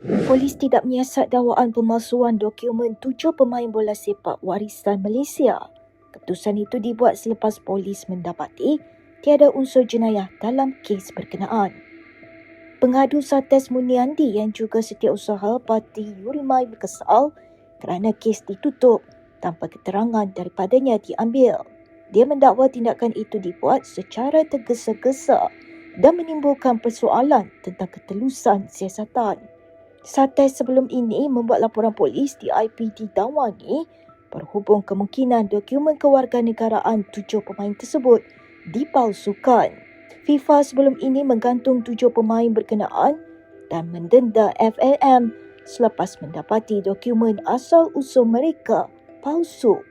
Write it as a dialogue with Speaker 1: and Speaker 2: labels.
Speaker 1: Polis tidak menyiasat dakwaan pemalsuan dokumen tujuh pemain bola sepak warisan Malaysia. Keputusan itu dibuat selepas polis mendapati tiada unsur jenayah dalam kes berkenaan. Pengadu Sates Muniandi yang juga setiausaha parti Yurimai berkesal kerana kes ditutup tanpa keterangan daripadanya diambil. Dia mendakwa tindakan itu dibuat secara tergesa-gesa dan menimbulkan persoalan tentang ketelusan siasatan. Sates sebelum ini membuat laporan polis di IPD Dawani berhubung kemungkinan dokumen kewarganegaraan tujuh pemain tersebut dipalsukan. FIFA sebelum ini menggantung tujuh pemain berkenaan dan mendenda FAM selepas mendapati dokumen asal usul mereka palsu.